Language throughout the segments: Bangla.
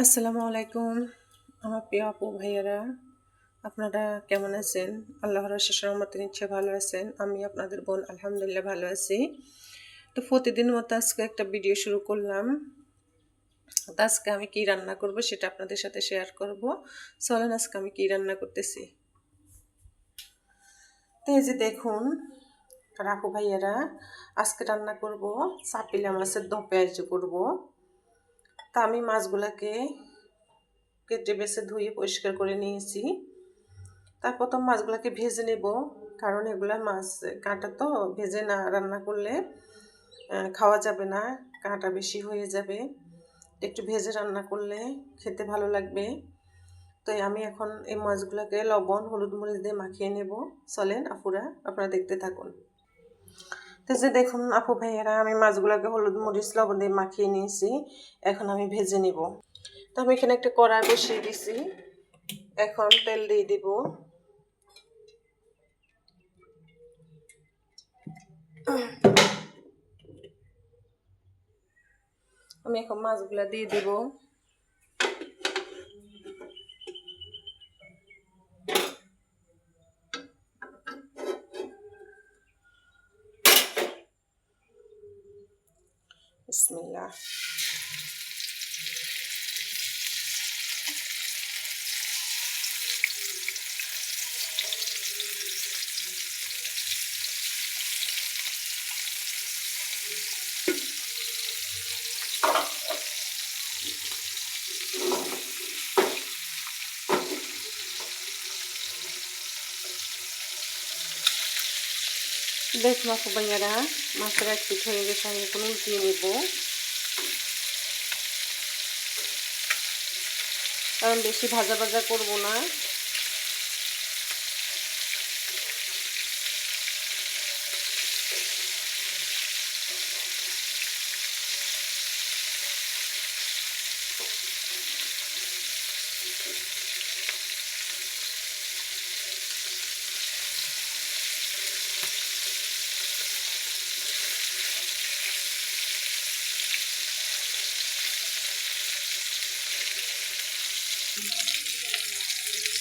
আসসালামু আলাইকুম, আমার প্রিয় আপু, ভাইয়ারা। আপনারা কেমন আছেন? আল্লাহর শেষ রহমতের ইচ্ছে ভালো আছেন। আমি আপনাদের বোন, আলহামদুলিল্লাহ ভালো আছি। তো প্রতিদিন মতো আজকে একটা ভিডিও শুরু করলাম। তো আজকে আমি কি রান্না করব সেটা আপনাদের সাথে শেয়ার করব। চলেন আজকে আমি কি রান্না করতেছি। তো এই যে দেখুন রাখু ভাইয়ারা, আজকে রান্না করব চাপিলা মাছের দো পেঁয়াজ করব। তা আমি মাছগুলাকে কেটে বেছে ধুয়ে পরিষ্কার করে নিয়েছি। তার প্রথম মাছগুলোকে ভেজে নেব, কারণ এগুলা মাছ, কাঁটা তো ভেজে না রান্না করলে খাওয়া যাবে না, কাঁটা বেশি হয়ে যাবে। একটু ভেজে রান্না করলে খেতে ভালো লাগবে। তো আমি এখন এই মাছগুলোকে লবণ, হলুদ মরিচ দিয়ে মাখিয়ে নেব। চলেন আপুরা আপনারা দেখতে থাকুন। তো যে দেখুন আপু ভাইয়েরা, আমি মাছগুলোকে হলুদ মরিচ, লবণ দিয়ে মাখিয়ে নিয়েছি। এখন আমি ভেজে নিব। তো আমি এখানে একটা কড়াই বসিয়ে দিছি। এখন তেল দিয়ে দিব। আমি এখন মাছগুলা দিয়ে দিব। বিসমিল্লাহ দেখুন মাছ ভাইয়ারা মাছের এক পিঠ গেছে আমি এখন উল্টিয়ে নেব কারণ বেশি ভাজা ভাজা করব না।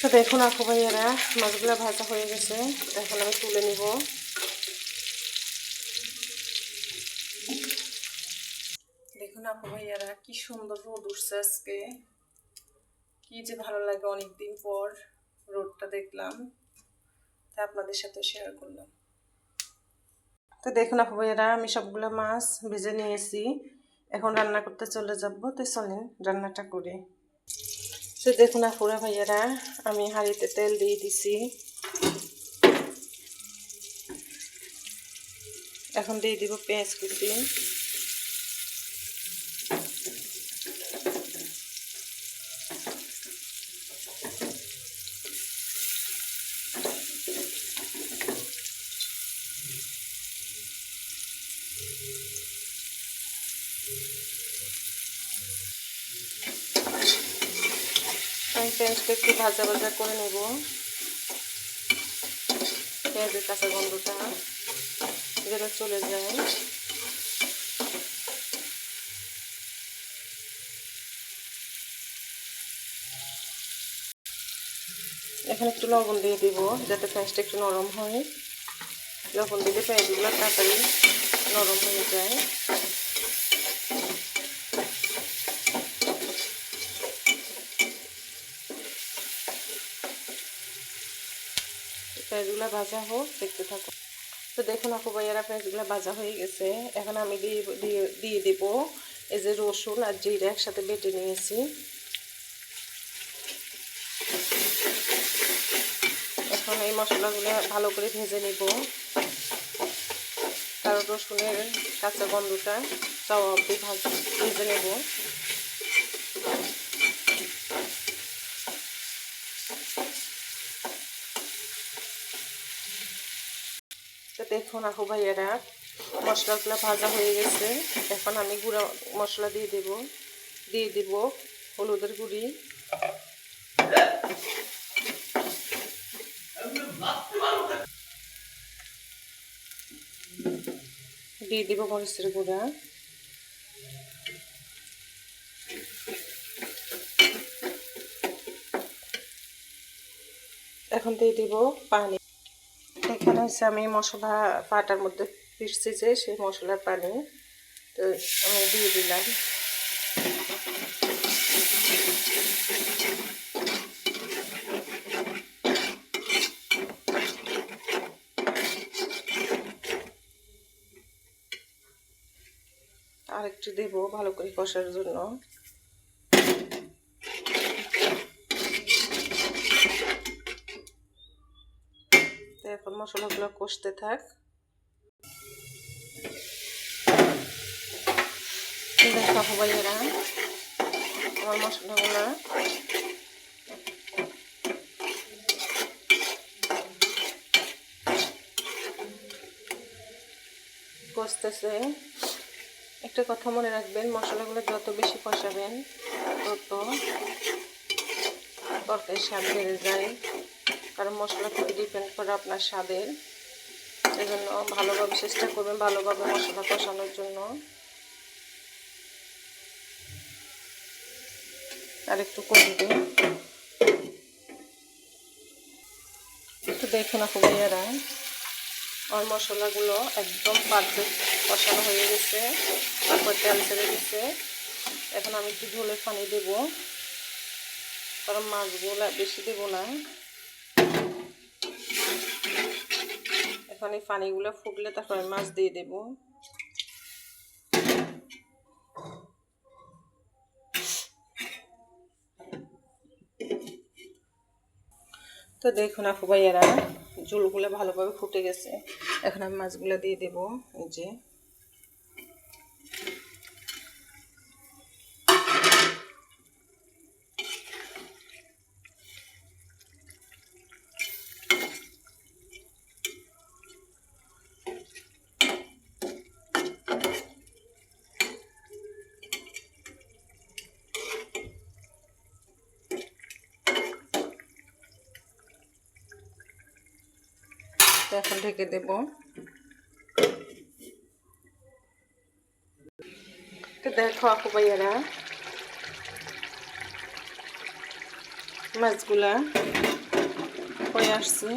তো দেখুন আপু ভাইয়ারা, মাছগুলো ভাজা হয়ে গেছে। এখন আমি তুলে নিব। দেখুন আপু ভাইয়ারা, কি সুন্দর রোদ উঠছে আজকে। কি যে ভালো লাগে অনেক দিন পর রোদটা দেখলাম। তা আপনাদের সাথে শেয়ার করলাম। তো দেখুন আপু ভাইয়ারা, আমি সবগুলো মাছ ভেজে নিয়েছি। এখন রান্না করতে চলে যাব। তো চলেন, রান্নাটা করে। তো দেখুন আপুরা ভাইয়ারা আমি হাঁড়িতে তেল দিয়ে দিছি। এখন দিয়ে দিব পেঁয়াজ কুচি। আমি পেঁয়াজটা একটু ভাজা ভাজা করে নেব। পেঁয়াজের কাঁচা গন্ধটা যেটা চলে যায়। এখানে একটু লবণ দিয়ে দিব যাতে পেঁয়াজটা একটু নরম হয়। লবণ দিলে পেঁয়াজগুলো তাড়াতাড়ি নরম হয়ে যায়। পেঁয়াজগুলো ভাজা হোক, দেখতে থাকো। তো দেখুন আপু ভাইয়ারা, পেঁয়াজগুলো ভাজা হয়ে গেছে। এখন আমি দিয়ে দিয়ে দেবো এই যে রসুন আর জিরে একসাথে বেটে নিয়েছি। এখন এই মশলাগুলো ভালো করে ভেজে নিব। কারণ রসুনের কাঁচা গন্ধটা চাওয়া অব্দি ভেজে নেব। তো দেখুন আহ ভাইয়ারা, মশলাগুলো ভাজা হয়ে গেছে। এখন আমি গুঁড়া মশলা দিয়ে দেব। দিয়ে দেব হলুদের গুঁড়ি। দিয়ে দেব মরিচের গুঁড়া। এখন দিয়ে দিব পানি। হচ্ছে আমি মশলা পাটার মধ্যে পিসছি যে সেই মশলার পানি, তো আমি দিয়ে দিলাম। আর একটু দেবো ভালো করে কষার জন্য। মশলাগুলো কষতে থাক। দেখো আমার মশলাগুলো। কষতেছে। একটা কথা মনে রাখবেন, মশলাগুলো যত বেশি কষাবেন, তত তরকারির স্বাদ বেড়ে যায়। কারণ মশলা থেকে ডিপেন্ড করে আপনার স্বাদের। এই জন্য ভালোভাবে চেষ্টা করবেন ভালোভাবে মশলা কষানোর জন্য। আর একটু করবে একটু দেখুন আপু ভাইয়ারা মশলাগুলো একদম পারফেক্ট কষানো হয়ে গেছে, তারপর তেল ছেড়ে দিচ্ছে এখন আমি একটু ঝোলের পানি দেবো, কারণ মাছগুলো বেশি দেবো না। এখন এই পানিগুলো ফুটলে তারপর মাছ দিয়ে দেব। তো দেখুন আপু ভাইয়ারা, ঝোলগুলো ভালোভাবে ফুটে গেছে। এখন আমি মাছগুলো দিয়ে দেব, এই যে। এখন ঢেকে দেব। দেখো আপু ভাইয়ারা, মাছগুলা হয়ে আসছে।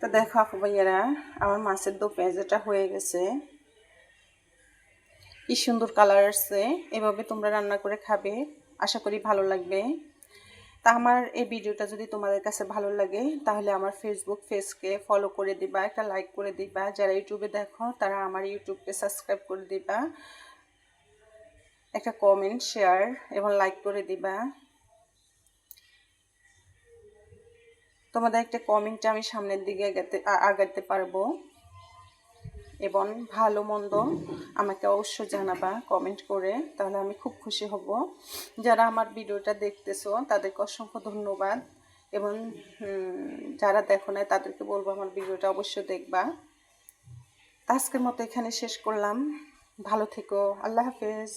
তো দেখো আপু ভাইয়ারা, আমার মাছের দো পেঁয়াজটা হয়ে গেছে। কি সুন্দর কালার আসছে, এভাবে তোমরা রান্না করে খাবে, আশা করি ভালো লাগবে। তা আমার এই ভিডিওটা যদি তোমাদের কাছে ভালো লাগে, তাহলে আমার ফেসবুক পেজকে ফলো করে দিবা, একটা লাইক করে দিবা। যারা ইউটিউবে দেখো, তারা আমার ইউটিউবকে সাবস্ক্রাইব করে দিবা। একটা কমেন্ট শেয়ার এবং লাইক করে দিবা। তোমাদের একটা কমেন্টে আমি সামনের দিকে আগাতে আগাতে পারব। এবং ভালো মন্দ আমাকে অবশ্যই জানাবা কমেন্ট করে, তাহলে আমি খুব খুশি হব। যারা আমার ভিডিওটা দেখতেছো, তাদেরকে অসংখ্য ধন্যবাদ এবং যারা দেখো না তাদেরকে বলব আমার ভিডিওটা অবশ্যই দেখবা। আজকের মতো এখানে শেষ করলাম। ভালো থেকো। আল্লাহ হাফেজ।